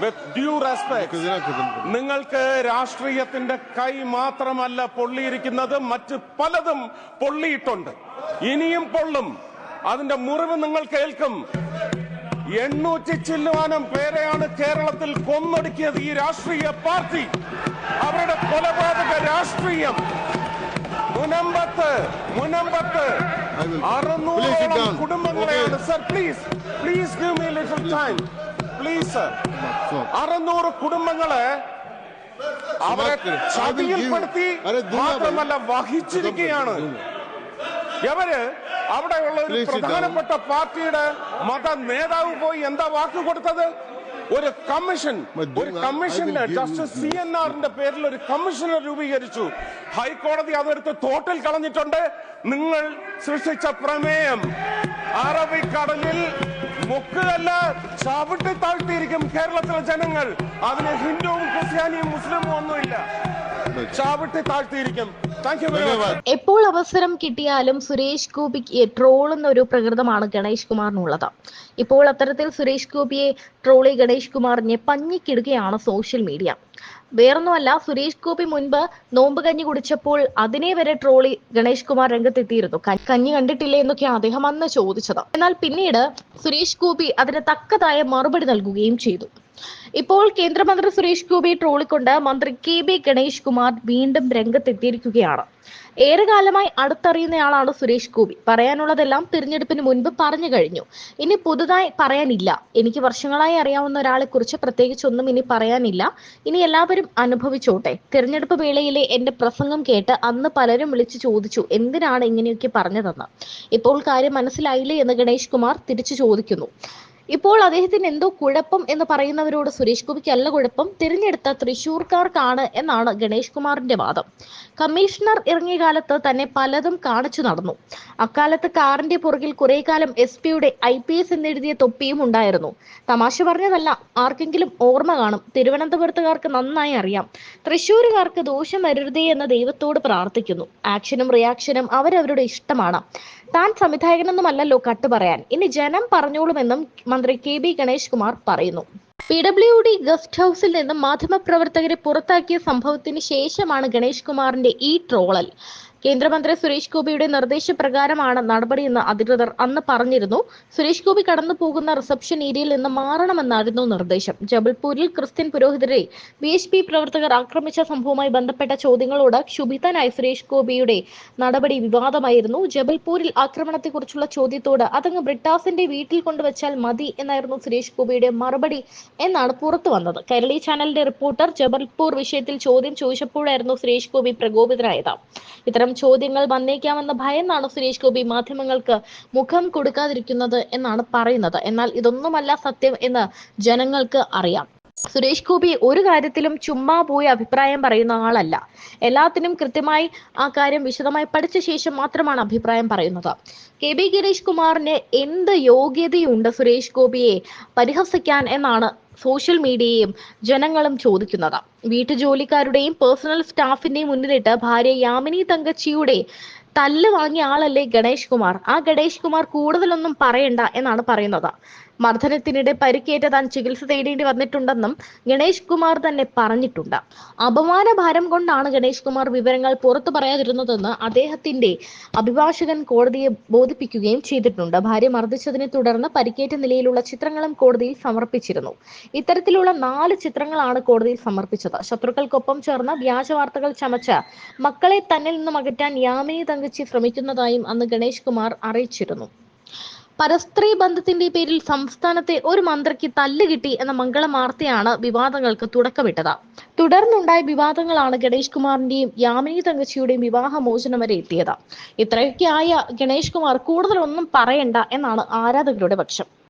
വിത്ത് due respect നിങ്ങൾക്ക് രാഷ്ട്രീയത്തിന്റെ കൈ മാത്രമല്ല പൊള്ളിയിരിക്കുന്നത് മറ്റ് പലതും പൊള്ളിയിട്ടുണ്ട്. ഇനിയും പൊള്ളും. അതിന്റെ മുറിവ് നിങ്ങൾ കേൾക്കും. എണ്ണൂറ്റി ചില്ലുവാനം പേരെയാണ് കേരളത്തിൽ കൊന്നൊടുക്കിയത് ഈ രാഷ്ട്രീയ പാർട്ടി. അവരുടെ കൊലപാതക രാഷ്ട്രീയം. മുനമ്പത്ത് മുനമ്പത്ത്. അറുന്നൂറോളം കുടുംബങ്ങളെയാണ്. Sir please please give me little time please അറുന്നൂറ് കുടുംബങ്ങളെ അവരെ. ചതിയിൽപ്പെടുത്തി. മാത്രമല്ല വഹിച്ചിരിക്കുകയാണ്. ഇവർ അവിടെയുള്ള ഒരു പ്രധാനപ്പെട്ട പാർട്ടിയുടെ മത നേതാവ് പോയി എന്താ വാക്ക് കൊടുത്തത്? ഒരു കമ്മീഷൻ. ഒരു കമ്മീഷന് ജസ്റ്റിസ് സി എൻ ആറിന്റെ പേരിൽ ഒരു കമ്മീഷനെ രൂപീകരിച്ചു. ഹൈക്കോടതി അതെടുത്ത് തോട്ടിൽ കളഞ്ഞിട്ടുണ്ട്. നിങ്ങൾ സൃഷ്ടിച്ച പ്രമേയം. അറബിക്കടലിൽ മുക്കുകല്ല ചവിട്ടി താഴ്ത്തിയിരിക്കും കേരളത്തിലെ ജനങ്ങൾ അതിന് ഹിന്ദുവും ക്രിസ്ത്യാനിയും മുസ്ലിമും ഒന്നുമില്ല. ചാവിട്ടി താഴ്ത്തിയിരിക്കും. എപ്പോൾ അവസരം കിട്ടിയാലും സുരേഷ് ഗോപിക്ക് ട്രോൾ എന്നൊരു പ്രകൃതമാണ് ഗണേഷ് കുമാറിനുള്ളത്. ഇപ്പോൾ അത്തരത്തിൽ സുരേഷ് ഗോപിയെ ട്രോളി ഗണേഷ് കുമാറിനെ പഞ്ഞിക്കിടുകയാണ് സോഷ്യൽ മീഡിയ. വേറൊന്നുമല്ല സുരേഷ് ഗോപി മുൻപ് നോമ്പ് കഞ്ഞി കുടിച്ചപ്പോൾ അതിനെ വരെ ട്രോളി ഗണേഷ് കുമാർ രംഗത്തെത്തിയിരുന്നു. കഞ്ഞി കണ്ടിട്ടില്ലേ എന്നൊക്കെയാണ് അദ്ദേഹം അന്ന് ചോദിച്ചത്. എന്നാൽ പിന്നീട് സുരേഷ് ഗോപി അതിന് തക്കതായ മറുപടി നൽകുകയും ചെയ്തു. ഇപ്പോൾ കേന്ദ്രമന്ത്രി സുരേഷ് ഗോപിയെ ട്രോളിക്കൊണ്ട് മന്ത്രി കെ ബി ഗണേഷ് കുമാർ വീണ്ടും രംഗത്തെത്തിയിരിക്കുകയാണ്. ഏറെ കാലമായി അടുത്തറിയുന്നയാളാണ് സുരേഷ് ഗോപി. പറയാനുള്ളതെല്ലാം തിരഞ്ഞെടുപ്പിന് മുൻപ് പറഞ്ഞു കഴിഞ്ഞു. ഇനി പുതുതായി പറയാനില്ല. എനിക്ക് വർഷങ്ങളായി അറിയാവുന്ന ഒരാളെ കുറിച്ച് പ്രത്യേകിച്ചൊന്നും ഇനി പറയാനില്ല. ഇനി എല്ലാവരും അനുഭവിച്ചോട്ടെ. തിരഞ്ഞെടുപ്പ് വേളയിലെ എന്റെ പ്രസംഗം കേട്ട് അന്ന് പലരും വിളിച്ചു ചോദിച്ചു എന്തിനാണ് ഇങ്ങനെയൊക്കെ പറഞ്ഞതെന്ന്. ഇപ്പോൾ കാര്യം മനസ്സിലായില്ലേ എന്ന് ഗണേഷ് കുമാർ തിരിച്ചു ചോദിക്കുന്നു. ഇപ്പോൾ അദ്ദേഹത്തിന് എന്തോ കുഴപ്പം എന്ന് പറയുന്നവരോട് സുരേഷ് ഗോപിക്ക് അല്ല കുഴപ്പം. തിരഞ്ഞെടുത്ത തൃശൂർക്കാർക്കാണ് എന്നാണ് ഗണേഷ് കുമാറിന്റെ വാദം. കമ്മീഷണർ ഇറങ്ങിയ കാലത്ത് തന്നെ പലതും കാണിച്ചു നടന്നു. അക്കാലത്ത് കാറിന്റെ പുറകിൽ കുറെ കാലം എസ് പിയുടെ ഐ പി എസ് എന്നെഴുതിയ തൊപ്പിയും ഉണ്ടായിരുന്നു. തമാശ പറഞ്ഞതല്ല ആർക്കെങ്കിലും ഓർമ്മ കാണും. തിരുവനന്തപുരത്തുകാർക്ക് നന്നായി അറിയാം. തൃശ്ശൂരുകാർക്ക് ദോഷം വരരുതേ എന്ന് ദൈവത്തോട് പ്രാർത്ഥിക്കുന്നു. ആക്ഷനും റിയാക്ഷനും അവരവരുടെ ഇഷ്ടമാണ്. താൻ സംവിധായകനൊന്നുമല്ലല്ലോ കട്ട് പറയാൻ. ഇനി ജനം പറഞ്ഞോളുമെന്നും മന്ത്രി കെ ബി ഗണേഷ് കുമാർ പറയുന്നു. പി ഡബ്ല്യു ഡി ഗസ്റ്റ് ഹൗസിൽ നിന്നും മാധ്യമപ്രവർത്തകരെ പുറത്താക്കിയ സംഭവത്തിന് ശേഷമാണ് ഗണേഷ് കുമാറിന്റെ ഈ ട്രോളൽ. കേന്ദ്രമന്ത്രി സുരേഷ് ഗോപിയുടെ നിർദ്ദേശപ്രകാരമാണ് നടപടിയെന്ന് അധികൃതർ അന്ന് പറഞ്ഞിരുന്നു. സുരേഷ് ഗോപി കടന്നു പോകുന്ന റിസപ്ഷൻ ഏരിയയിൽ നിന്ന് മാറണമെന്നായിരുന്നു നിർദ്ദേശം. ജബൽപൂരിൽ ക്രിസ്ത്യൻ പുരോഹിതരെ ബി എച്ച് പി പ്രവർത്തകർ ആക്രമിച്ച സംഭവവുമായി ബന്ധപ്പെട്ട ചോദ്യങ്ങളോട് ക്ഷുഭിതനായ സുരേഷ് ഗോപിയുടെ നടപടി വിവാദമായിരുന്നു. ജബൽപൂരിൽ ആക്രമണത്തെക്കുറിച്ചുള്ള ചോദ്യത്തോട് അതങ്ങ് ബ്രിട്ടാസിന്റെ വീട്ടിൽ കൊണ്ടുവച്ചാൽ മതി എന്നായിരുന്നു സുരേഷ് ഗോപിയുടെ മറുപടി എന്നാണ് പുറത്തു വന്നത്. കേരളീ ചാനലിന്റെ റിപ്പോർട്ടർ ജബൽപൂർ വിഷയത്തിൽ ചോദ്യം ചോദിച്ചപ്പോഴായിരുന്നു സുരേഷ് ഗോപി പ്രകോപിതനായത്. ഇത്തരം ചോദ്യങ്ങൾ വന്നേക്കാമെന്ന ഭയന്നാണ് സുരേഷ് ഗോപി മാധ്യമങ്ങൾക്ക് മുഖം കൊടുക്കാതിരിക്കുന്നത് എന്നാണ് പറയുന്നത്. എന്നാൽ ഇതൊന്നുമല്ല സത്യം എന്ന് ജനങ്ങൾക്ക് അറിയാം. സുരേഷ് ഗോപി ഒരു കാര്യത്തിലും ചുമ്മാ പോയി അഭിപ്രായം പറയുന്ന ആളല്ല. എല്ലാത്തിനും കൃത്യമായി ആ കാര്യം വിശദമായി പഠിച്ച ശേഷം മാത്രമാണ് അഭിപ്രായം പറയുന്നത്. കെ ബി ഗിരീഷ് കുമാറിന് എന്ത് യോഗ്യതയുണ്ട് സുരേഷ് ഗോപിയെ പരിഹസിക്കാൻ എന്നാണ് സോഷ്യൽ മീഡിയയും ജനങ്ങളും ചോദിക്കുന്നത്. വീട്ടുജോലിക്കാരുടെയും പേഴ്സണൽ സ്റ്റാഫിന്റെയും മുന്നിലിട്ട് ഭാര്യ യാമിനി തങ്കച്ചിയുടെ തല്ല് വാങ്ങിയ ആളല്ലേ ഗണേഷ് കുമാർ? ആ ഗണേഷ് കുമാർ കൂടുതലൊന്നും പറയണ്ട എന്നാണ് പറയുന്നത്. മർദ്ദനത്തിനിടെ പരിക്കേറ്റ താൻ ചികിത്സ തേടേണ്ടി വന്നിട്ടുണ്ടെന്നും ഗണേഷ് കുമാർ തന്നെ പറഞ്ഞിട്ടുണ്ട്. അപമാന ഭാരം കൊണ്ടാണ് ഗണേഷ് കുമാർ വിവരങ്ങൾ പുറത്തു പറയാതിരുന്നതെന്ന് അദ്ദേഹത്തിന്റെ അഭിഭാഷകൻ കോടതിയെ ബോധിപ്പിക്കുകയും ചെയ്തിട്ടുണ്ട്. ഭാര്യ മർദ്ദിച്ചതിനെ തുടർന്ന് പരിക്കേറ്റ നിലയിലുള്ള ചിത്രങ്ങളും കോടതിയിൽ സമർപ്പിച്ചിരുന്നു. ഇത്തരത്തിലുള്ള നാല് ചിത്രങ്ങളാണ് കോടതിയിൽ സമർപ്പിച്ചത്. ശത്രുക്കൾക്കൊപ്പം ചേർന്ന് വ്യാജ വാർത്തകൾ ചമച്ച മക്കളെ തന്നിൽ നിന്നും അകറ്റാൻ യാമിനി തങ്കച്ചി ശ്രമിക്കുന്നതായും അന്ന് ഗണേഷ് കുമാർ അറിയിച്ചിരുന്നു. പരസ്ത്രീ ബന്ധത്തിന്റെ പേരിൽ സംസ്ഥാനത്തെ ഒരു മന്ത്രിക്ക് തല്ല് കിട്ടി എന്ന മംഗളമാർത്തയാണ് വിവാദങ്ങൾക്ക് തുടക്കമിട്ടത്. തുടർന്നുണ്ടായ വിവാദങ്ങളാണ് ഗണേഷ് കുമാറിന്റെയും യാമിനി തങ്കച്ചിയുടെയും വിവാഹമോചനം വരെ എത്തിയത്. ഇത്രയൊക്കെ ആയ ഗണേഷ് കുമാർ കൂടുതലൊന്നും പറയണ്ട എന്നാണ് ആരാധകരുടെ പക്ഷം.